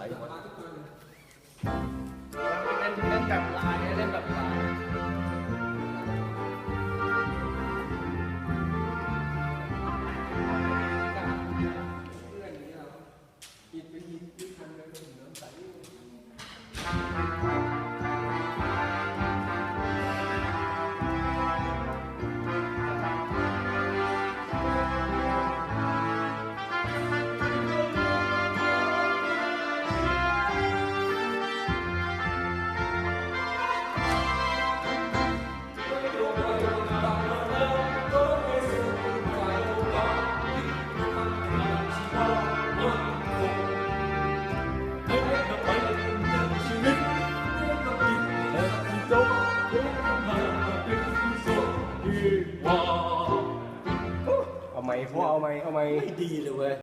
ไปเล่นเล่นแบบลายเล่นแบบลาย เอาไหมพ่อเอาไหมเอาไหม ไม่ดีเลยเว้ย